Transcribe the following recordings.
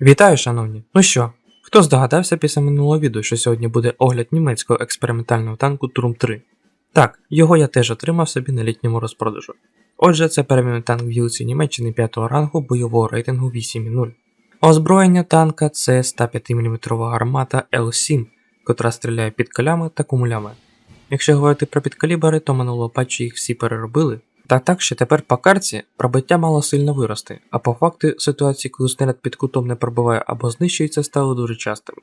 Вітаю, шановні! Ну що, хто здогадався після минулого відео, що сьогодні буде огляд німецького експериментального танку Турм 3? Так, його я теж отримав собі на літньому розпродажу. Отже, це преміум танк в гілці Німеччини 5 рангу бойового рейтингу 8.0. Озброєння танка це 105 мм гармата L7, котра стріляє під калями та кумулями. Якщо говорити про підкалібри, то минулого патчу їх всі переробили. Та так, що тепер по карті пробиття мало сильно вирости, а по факту ситуації, коли снаряд під кутом не пробиває або знищується, стали дуже частими.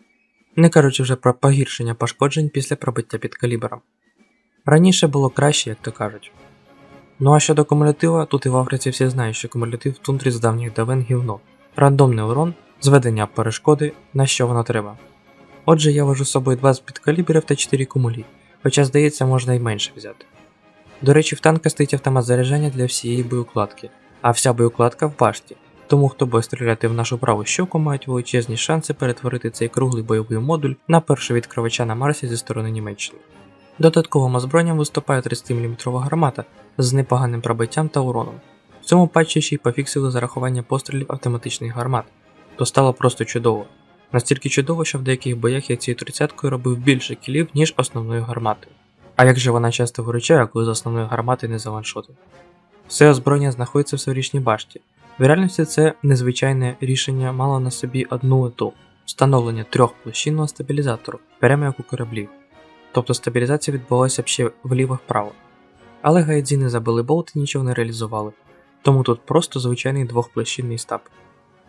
Не кажучи вже про погіршення пошкоджень після пробиття під калібром. Раніше було краще, як то кажуть. Ну а щодо кумулятива, тут і в Африці всі знають, що кумулятив в тундрі з давніх давен гівно, рандомний урон, зведення перешкоди, на що воно треба. Отже, я вожу з собою 20 підкалібрів та 4 кумулі, хоча здається можна й менше взяти. До речі, в танка стоїть автомат заряджання для всієї боєукладки, а вся боєукладка в башті, тому хто буде стріляти в нашу праву щоку, мають величезні шанси перетворити цей круглий бойовий модуль на першого відкривача на Марсі зі сторони Німеччини. Додатковим озброєнням виступає 30-мм гармата з непоганим пробиттям та уроном. В цьому патчі ще й пофіксили зарахування пострілів автоматичних гармат, то стало просто чудово. Настільки чудово, що в деяких боях я цією 30-кою робив більше кілів, ніж основною гарматою. А як же вона часто виручає, коли з основної гармати не заваншотив? Все озброєння знаходиться в сферичній башті. В реальності це незвичайне рішення мало на собі одну мету встановлення трьохплощинного стабілізатору, прямо як у кораблів. Тобто стабілізація відбулася б ще вліво-вправо. Але гайдзіни забили болт і нічого не реалізували, тому тут просто звичайний двохплощинний стаб.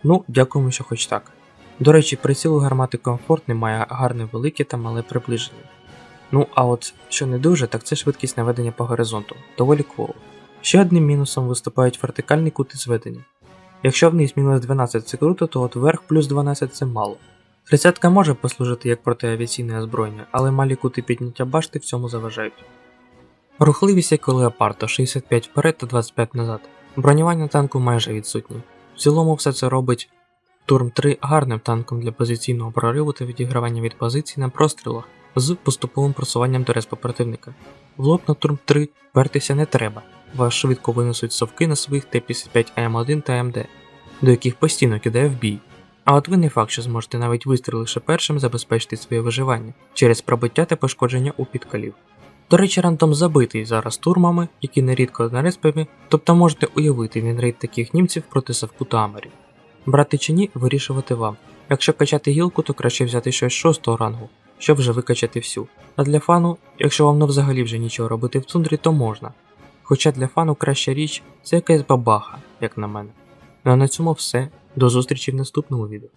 Ну, дякуємо, що хоч так. До речі, приціл у гармати комфортний має гарне велике та мале приближення. Ну а от що не дуже, так це швидкість наведення по горизонту, доволі кволо. Ще одним мінусом виступають вертикальні кути зведення. Якщо вниз мінус 12 це круто, то от вверх плюс 12 це мало. Тридцятка може послужити як протиавіаційне озброєння, але малі кути підняття башти в цьому заважають. Рухливість як у леопарда 65 вперед та 25 назад. Бронювання танку майже відсутнє. В цілому все це робить Турм 3 гарним танком для позиційного прориву та відігравання від позицій на прострілах з поступовим просуванням до респа противника. В лоб на Турм 3 пертися не треба, вас швидко винесуть совки на своїх Т-55 АМ1 та АМД, до яких постійно кидає в бій. А от ви не факт, що зможете навіть вистріливши першим забезпечити своє виживання через пробиття та пошкодження у підкалів. До речі, рандом забитий зараз турмами, які нерідко на респами, тобто можете уявити він рейд таких німців проти совку та амерів. Брати чи ні, вирішувати вам. Якщо качати гілку, то краще взяти щось шостого рангу, щоб вже викачати всю. А для фану, якщо вам не взагалі вже нічого робити в тундрі, то можна. Хоча для фану краща річ це якась бабаха, як на мене. Ну а на цьому все. До зустрічі в наступному відео.